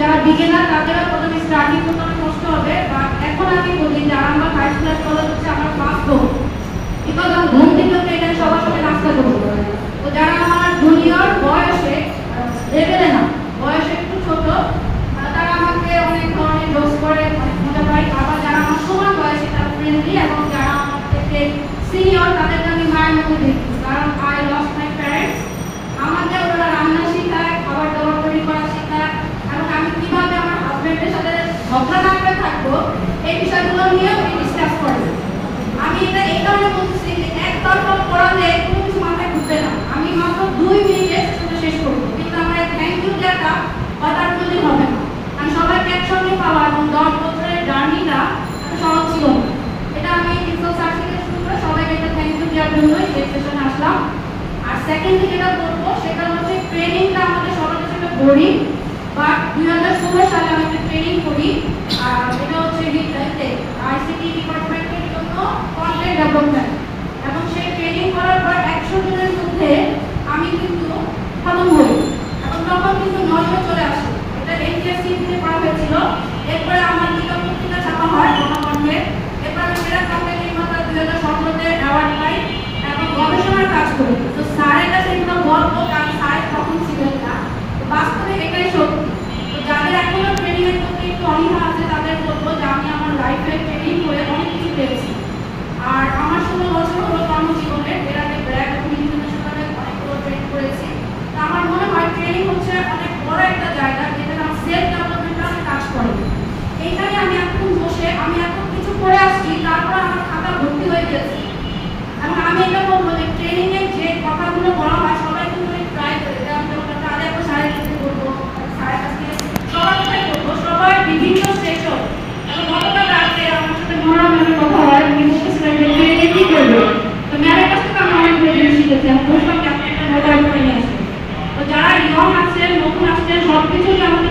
যারা বিগেনার তাদেরা প্রথমে স্টার্টিং প্রথমে কষ্ট হবে বা এখন আমি বলি যারা আমার ফার্স্ট ক্লাস কলেজ হচ্ছে আমার ফার্স্ট হোম বিকজ আমি ঘুম থেকে উঠে এখানে সবার সঙ্গে নাস্তা করব। তো যারা আমার জুনিয়র বয়সে লেভেলে না, বয়সে একটু ছোট তারা আমাকে অনেক ধরনের জোস করে, অনেক মজা পাই আবার যারা আমার সমান বয়সে, তারা ফ্রেন্ডলি এবং যারা আমার থেকে সিনিয়র তাদেরকে আমি মায়ের মধ্যে দেখি। কারণ আই লস মাই প্যারেন্টস আমাকে ওরা রান্না এই বিষয়গুলো নিয়েও উনি ডিসকাস করেন। আমি এটা এই কারণে পড়ালে কোনো মাথায় ঢুকবে না। আমি মাত্র দুই মিনিটে সেটা শেষ করব। কিন্তু আমার থ্যাংক ইউ লেখা বা তার হবে না। আমি সবাইকে একসঙ্গে পাওয়া এবং দশ বছরের জার্নিটা সহজ ছিল এটা আমি ডিপ্লো স্যার সবাইকে একটা থ্যাংক ইউ দেওয়ার জন্যই এই আসলাম। আর সেকেন্ডলি যেটা করব, সেটা হচ্ছে ট্রেনিংটা আমাদের সবার কাছে একটা বাট দুই হাজার ষোলো সালে আমি ট্রেনিং করি। এটা হচ্ছে আইসিটি ডিপার্টমেন্টের মানে জন্য কন্টেন্ট ডেভেলপমেন্ট এবং সেই ট্রেনিং করার পর একশো জনের যারা ইয়ং আছে নতুন আসছে সব কিছুই আমাদের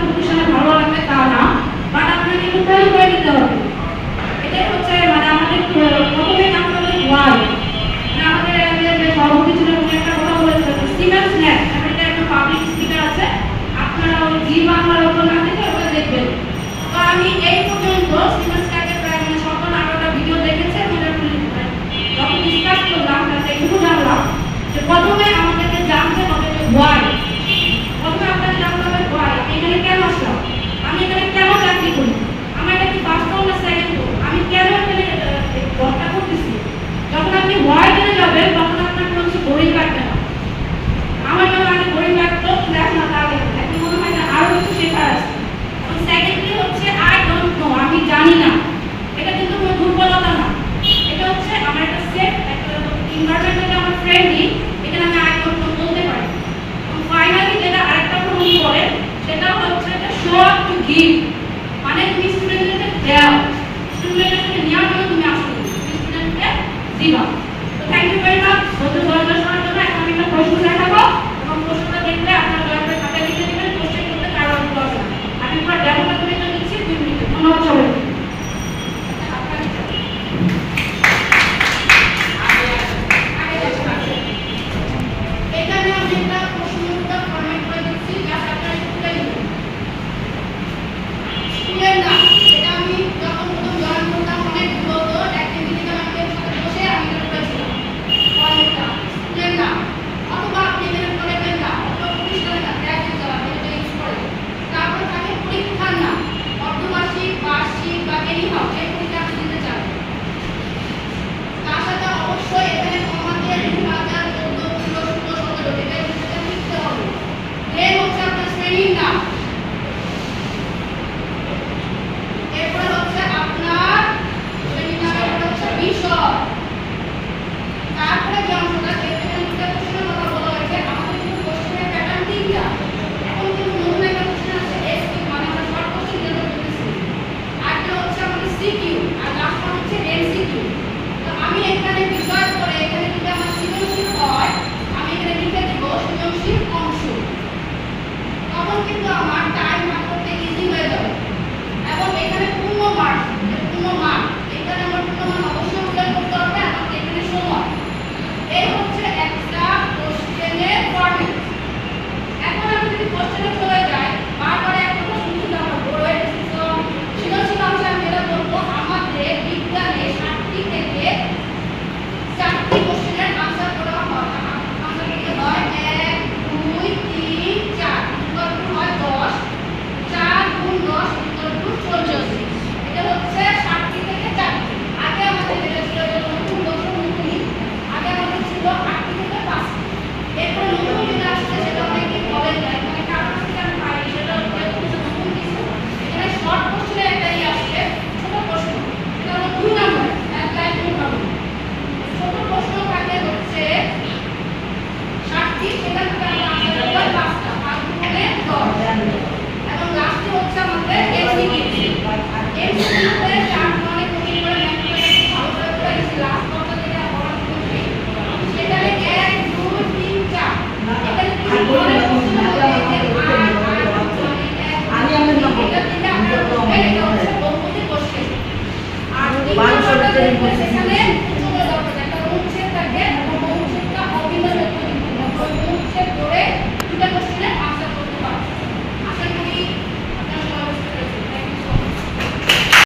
ফ্রেন্ডলি এখানে আমি আরেকটা বলতে পারি। ফাইনালি যেটা আরেকটা উনি করেন সেটা হচ্ছে শো আপ টু গিভ কিন্তু আমার টাইম মার্ক করতে ইজি হয়ে যাবে। এবং এখানে পূর্ণ মার্ক পূর্ণ মার্ক এখানে আমার পূর্ণ মান অবশ্যই উল্লেখ করতে হবে আমাকে এখানে সময়। এই হচ্ছে একটা কোশ্চেনের ফর্মেট এখন আমি যদি কোশ্চেনে চলে যাই, বারবার এক কথা শুনছি আমরা বড় হয়ে গেছি তো সৃজনশীল অংশে আমি যেটা বলব, আমাদের বিজ্ঞানে সাতটি থেকে চারটি কোশ্চেন